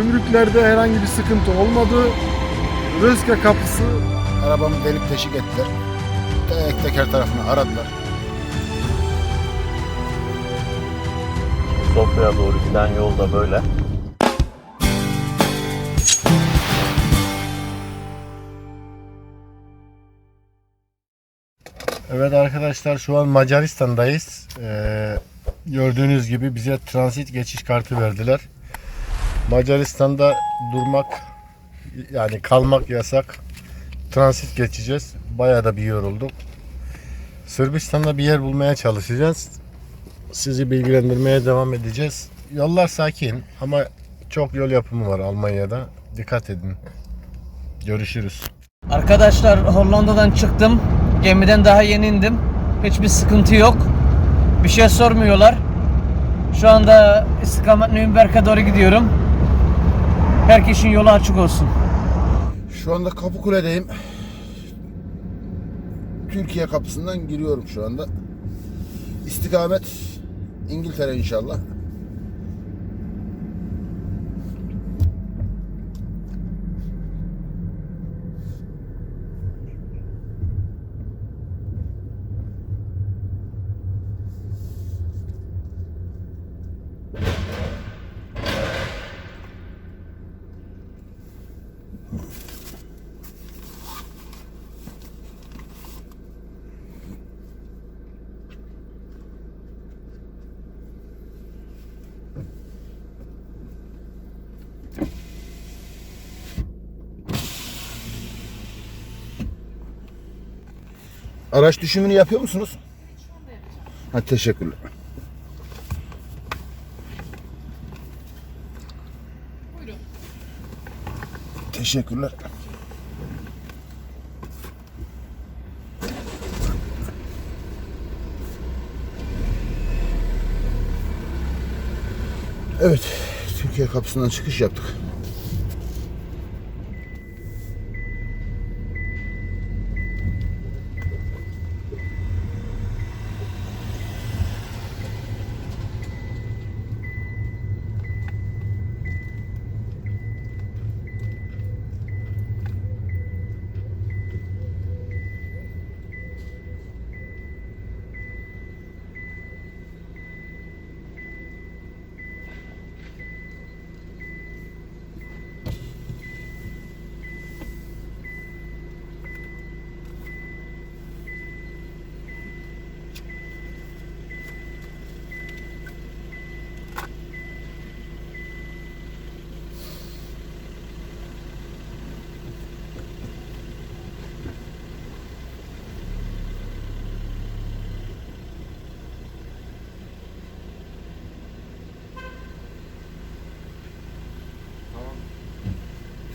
Gümrüklerde herhangi bir sıkıntı olmadı. Rızka kapısı Arabamı delip teşik ettiler. Tek teker tarafını aradılar. Sofya'ya doğru giden yolda böyle. Evet arkadaşlar şu an Macaristan'dayız. Ee, gördüğünüz gibi bize transit geçiş kartı verdiler. Macaristan'da durmak yani kalmak yasak. Transit geçeceğiz. Bayağı da bir yorulduk. Sırbistan'da bir yer bulmaya çalışacağız. Sizi bilgilendirmeye devam edeceğiz. Yollar sakin ama çok yol yapımı var Almanya'da. Dikkat edin. Görüşürüz. Arkadaşlar Hollanda'dan çıktım. Gemiden daha yeni indim. Hiçbir sıkıntı yok. Bir şey sormuyorlar. Şu anda istikamet Nürnberg'e doğru gidiyorum. Herkesin yolu açık olsun. Şu anda Kapıkule'deyim. Türkiye kapısından giriyorum şu anda. İstikamet İngiltere inşallah. Araç düşümünü yapıyor musunuz? Ha, teşekkürler. Teşekkürler. Evet, Türkiye kapısından çıkış yaptık.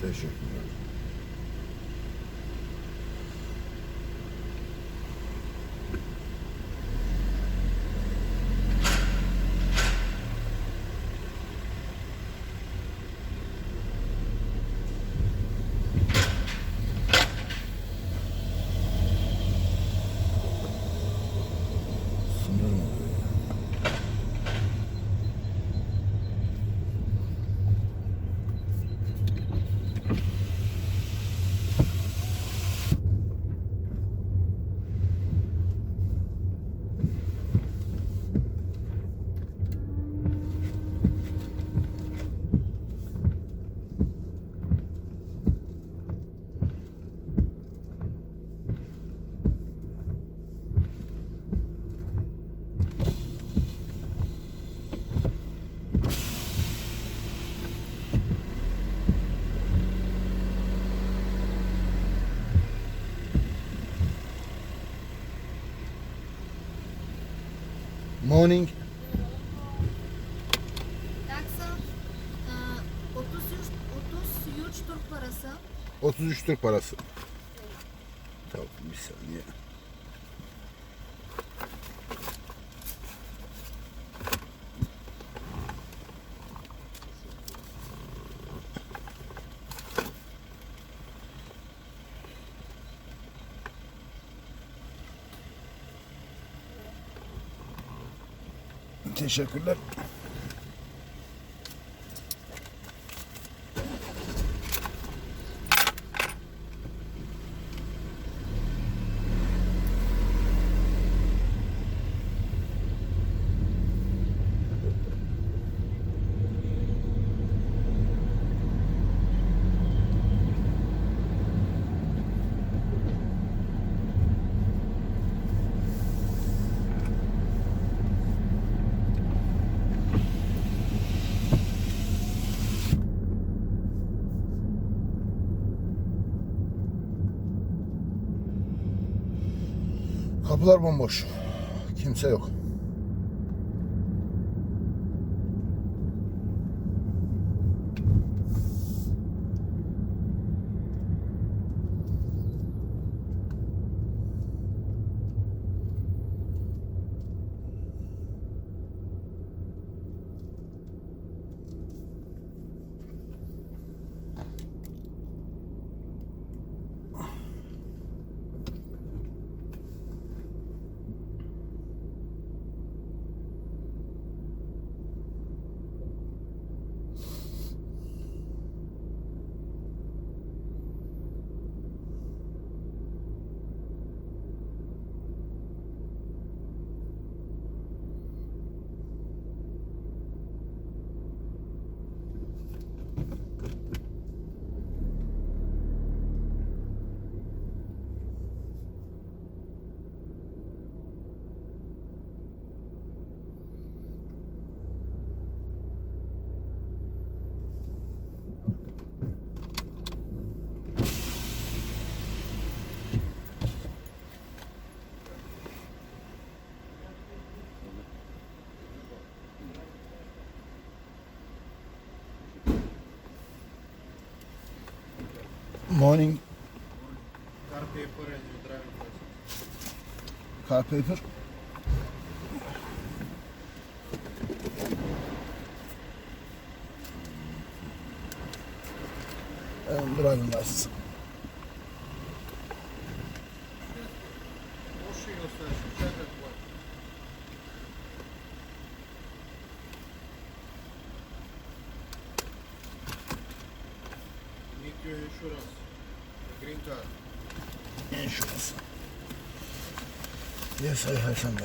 Teşekkürler. Sınır mı oluyor ya? Morning. Taksa e, 33 33 Türk parası. 33 Türk parası. Tamam bir saniye. Teşekkürler. Kapılar bomboş. Kimse yok. morning. Car paper and driving license. Car paper. And driving license. 谁还上班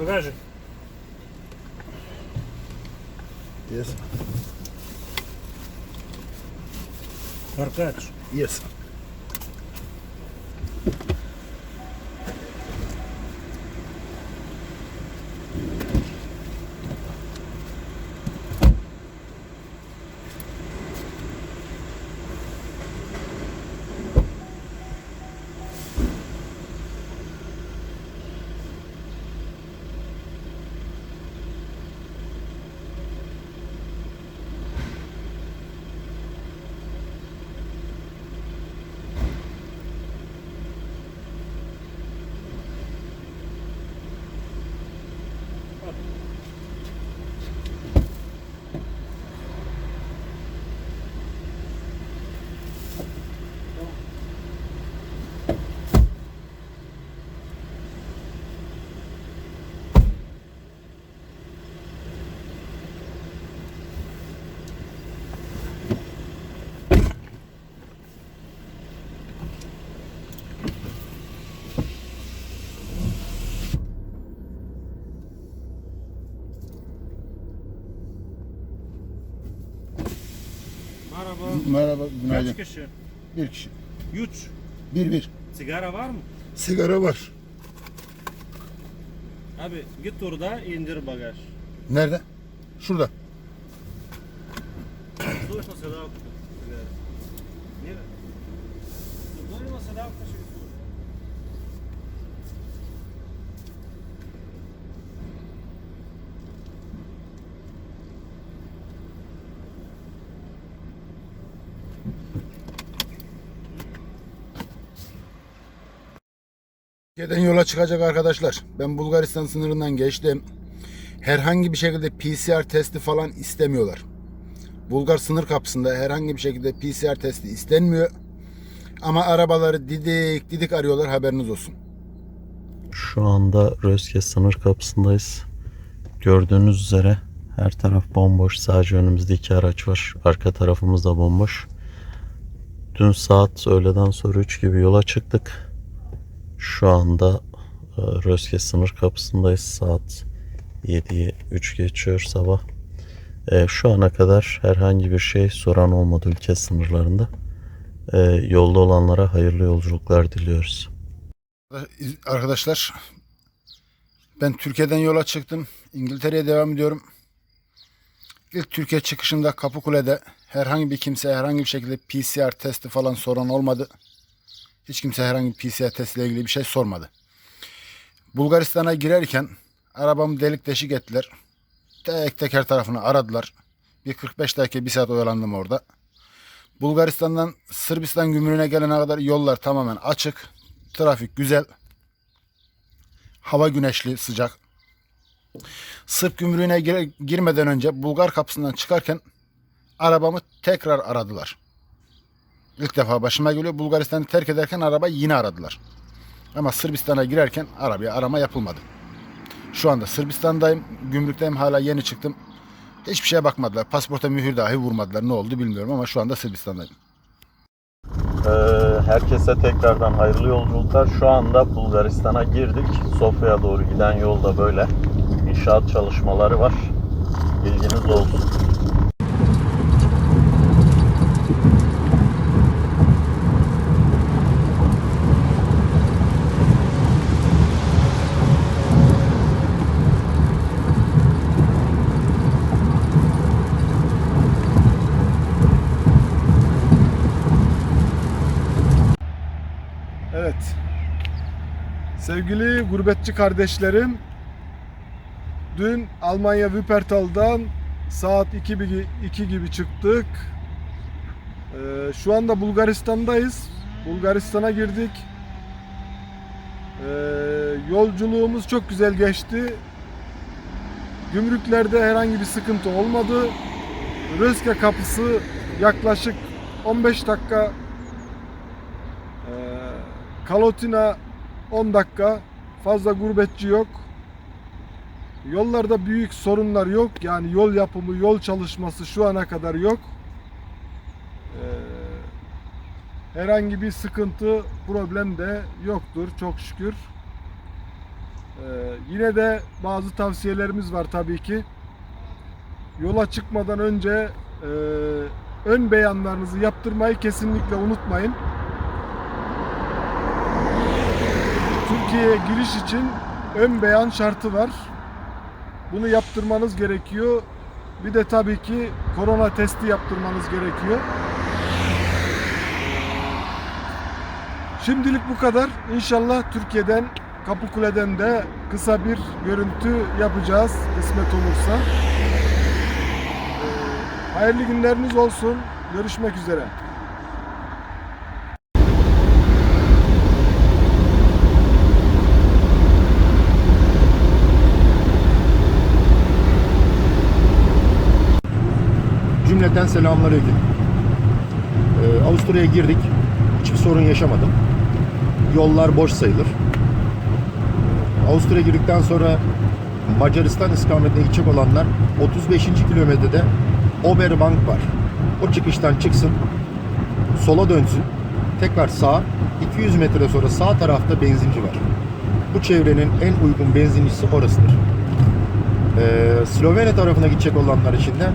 Багажик. Yes. Аркадж. Yes. Merhaba. Merhaba, günaydın. Kaç kişi? Bir kişi. Üç. Bir bir. Sigara var mı? Sigara var. Abi git orada indir bagaj. Nerede? Şurada. Слышно сюда. Sigara. Нет? Слышно сюда. Türkiye'den yola çıkacak arkadaşlar. Ben Bulgaristan sınırından geçtim. Herhangi bir şekilde PCR testi falan istemiyorlar. Bulgar sınır kapısında herhangi bir şekilde PCR testi istenmiyor. Ama arabaları didik didik arıyorlar haberiniz olsun. Şu anda Rözke sınır kapısındayız. Gördüğünüz üzere her taraf bomboş. Sadece önümüzde iki araç var. Arka tarafımız da bomboş. Dün saat öğleden sonra 3 gibi yola çıktık. Şu anda e, Rözke sınır kapısındayız. Saat 7'yi 3 geçiyor sabah. E, şu ana kadar herhangi bir şey soran olmadı ülke sınırlarında. E, yolda olanlara hayırlı yolculuklar diliyoruz. Arkadaşlar ben Türkiye'den yola çıktım. İngiltere'ye devam ediyorum. İlk Türkiye çıkışında Kapıkule'de herhangi bir kimse herhangi bir şekilde PCR testi falan soran olmadı. Hiç kimse herhangi bir PCR testiyle ilgili bir şey sormadı. Bulgaristan'a girerken arabamı delik deşik ettiler. Tek teker tarafını aradılar. Bir 45 dakika bir saat oyalandım orada. Bulgaristan'dan Sırbistan gümrüğüne gelene kadar yollar tamamen açık. Trafik güzel. Hava güneşli, sıcak. Sırp gümrüğüne gir- girmeden önce Bulgar kapısından çıkarken arabamı tekrar aradılar. İlk defa başıma geliyor. Bulgaristan'ı terk ederken arabayı yine aradılar. Ama Sırbistan'a girerken arabaya arama yapılmadı. Şu anda Sırbistan'dayım. Gümrükteyim. Hala yeni çıktım. Hiçbir şeye bakmadılar. Pasaporta mühür dahi vurmadılar. Ne oldu bilmiyorum ama şu anda Sırbistan'dayım. Ee, herkese tekrardan hayırlı yolculuklar. Şu anda Bulgaristan'a girdik. Sofya'ya doğru giden yolda böyle inşaat çalışmaları var. Bilginiz olsun. Evet. Sevgili gurbetçi kardeşlerim, dün Almanya Wuppertal'dan saat 2 gibi, 2 gibi çıktık. Ee, şu anda Bulgaristan'dayız. Bulgaristan'a girdik. Ee, yolculuğumuz çok güzel geçti. Gümrüklerde herhangi bir sıkıntı olmadı. Rözke kapısı yaklaşık 15 dakika ee, Kalotina 10 dakika. Fazla gurbetçi yok. Yollarda büyük sorunlar yok. Yani yol yapımı, yol çalışması şu ana kadar yok. Ee, herhangi bir sıkıntı, problem de yoktur çok şükür. Ee, yine de bazı tavsiyelerimiz var tabii ki. Yola çıkmadan önce e, ön beyanlarınızı yaptırmayı kesinlikle unutmayın. Türkiye'ye giriş için ön beyan şartı var. Bunu yaptırmanız gerekiyor. Bir de tabii ki korona testi yaptırmanız gerekiyor. Şimdilik bu kadar. İnşallah Türkiye'den Kapıkule'den de kısa bir görüntü yapacağız kısmet olursa. Ee, hayırlı günleriniz olsun. Görüşmek üzere. Cümleten selamünaleyküm. Ee, Avusturya'ya girdik. Hiçbir sorun yaşamadım. Yollar boş sayılır. Avusturya'ya girdikten sonra Macaristan istikametine gidecek olanlar 35. kilometrede Oberbank var. O çıkıştan çıksın, sola dönsün, tekrar sağa, 200 metre sonra sağ tarafta benzinci var. Bu çevrenin en uygun benzincisi orasıdır. Ee, Slovenya tarafına gidecek olanlar için de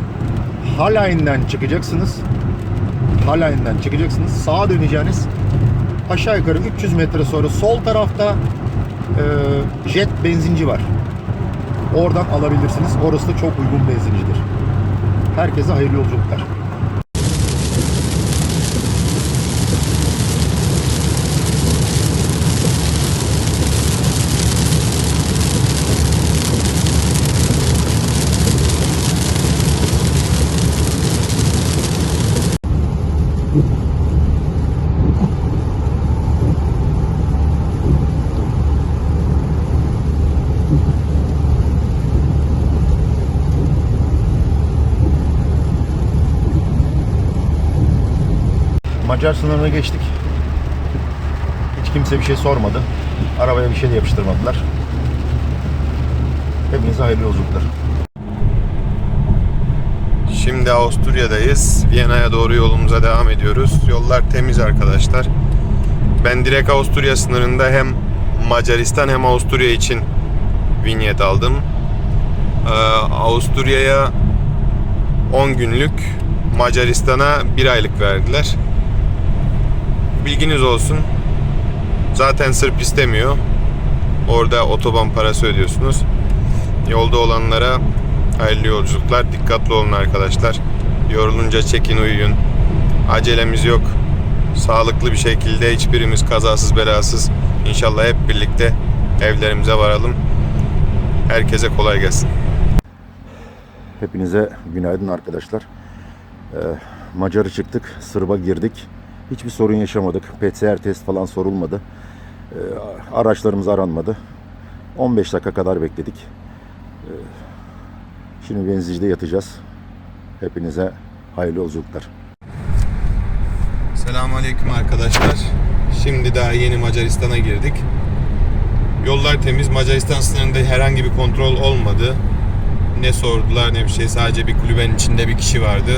Halein'den çıkacaksınız. Halleyn'den çıkacaksınız. Sağa döneceğiniz aşağı yukarı 300 metre sonra sol tarafta e, jet benzinci var. Oradan alabilirsiniz. Orası da çok uygun benzincidir. Herkese hayırlı yolculuklar. Macar sınırına geçtik. Hiç kimse bir şey sormadı. Arabaya bir şey de yapıştırmadılar. Hepinize hayırlı yolculuklar. Şimdi Avusturya'dayız. Viyana'ya doğru yolumuza devam ediyoruz. Yollar temiz arkadaşlar. Ben direkt Avusturya sınırında hem Macaristan hem Avusturya için vinyet aldım. Ee, Avusturya'ya 10 günlük, Macaristan'a 1 aylık verdiler. Bilginiz olsun. Zaten Sırp istemiyor. Orada otoban parası ödüyorsunuz. Yolda olanlara hayırlı yolculuklar. Dikkatli olun arkadaşlar. Yorulunca çekin uyuyun. Acelemiz yok. Sağlıklı bir şekilde hiçbirimiz kazasız belasız inşallah hep birlikte evlerimize varalım. Herkese kolay gelsin. Hepinize günaydın arkadaşlar. Ee, Macar'a çıktık, Sırp'a girdik. Hiçbir sorun yaşamadık. PCR test falan sorulmadı. Ee, araçlarımız aranmadı. 15 dakika kadar bekledik. Ee, şimdi benzincide yatacağız. Hepinize hayırlı yolculuklar. Selamun Aleyküm arkadaşlar. Şimdi daha yeni Macaristan'a girdik. Yollar temiz. Macaristan sınırında herhangi bir kontrol olmadı. Ne sordular ne bir şey. Sadece bir kulübenin içinde bir kişi vardı.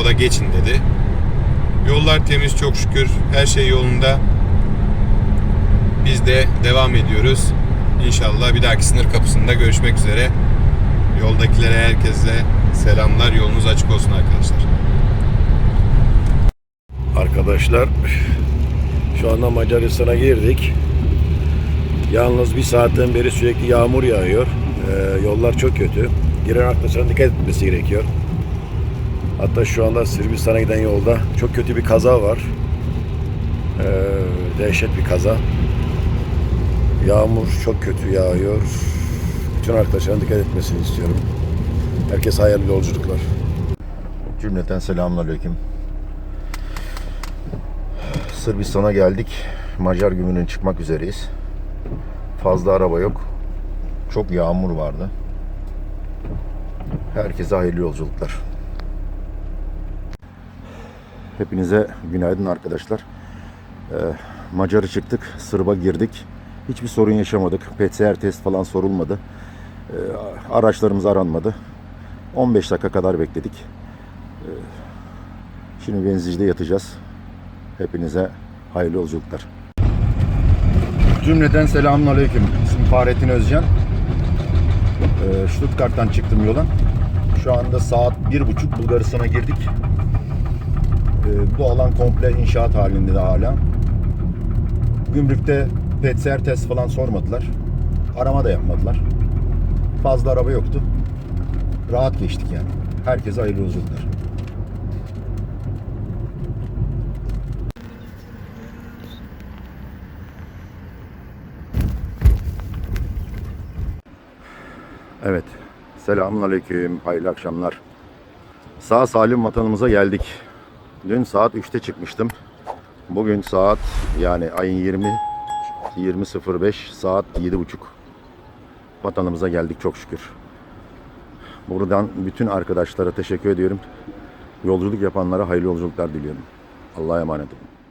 O da geçin dedi. Yollar temiz çok şükür. Her şey yolunda. Biz de devam ediyoruz. İnşallah bir dahaki sınır kapısında görüşmek üzere. Yoldakilere herkese selamlar. Yolunuz açık olsun arkadaşlar. Arkadaşlar şu anda Macaristan'a girdik. Yalnız bir saatten beri sürekli yağmur yağıyor. Ee, yollar çok kötü. Giren arkadaşların dikkat etmesi gerekiyor. Hatta şu anda Sırbistan'a giden yolda çok kötü bir kaza var. Ee, dehşet bir kaza. Yağmur çok kötü yağıyor. Bütün arkadaşların dikkat etmesini istiyorum. Herkes hayırlı yolculuklar. Cümleten selamünaleyküm. Sırbistan'a geldik. Macar gümrüğüne çıkmak üzereyiz. Fazla araba yok. Çok yağmur vardı. Herkese hayırlı yolculuklar. Hepinize günaydın arkadaşlar. Ee, Macar'a çıktık, Sırp'a girdik. Hiçbir sorun yaşamadık. PCR test falan sorulmadı. Ee, araçlarımız aranmadı. 15 dakika kadar bekledik. Ee, Şimdi benzincide yatacağız. Hepinize hayırlı yolculuklar. Cümleten selamun aleyküm. İsmim Fahrettin Özcan. Ee, Stuttgart'tan çıktım yola. Şu anda saat bir buçuk Bulgaristan'a girdik. Ee, bu alan komple inşaat halinde de hala. Gümrükte PCR test falan sormadılar. Arama da yapmadılar. Fazla araba yoktu. Rahat geçtik yani. Herkese hayırlı yolculuklar. Evet. Selamun aleyküm. Hayırlı akşamlar. Sağ salim vatanımıza geldik. Dün saat 3'te çıkmıştım. Bugün saat yani ayın 20 20.05 saat 7.30. Vatanımıza geldik çok şükür. Buradan bütün arkadaşlara teşekkür ediyorum. Yolculuk yapanlara hayırlı yolculuklar diliyorum. Allah'a emanet olun.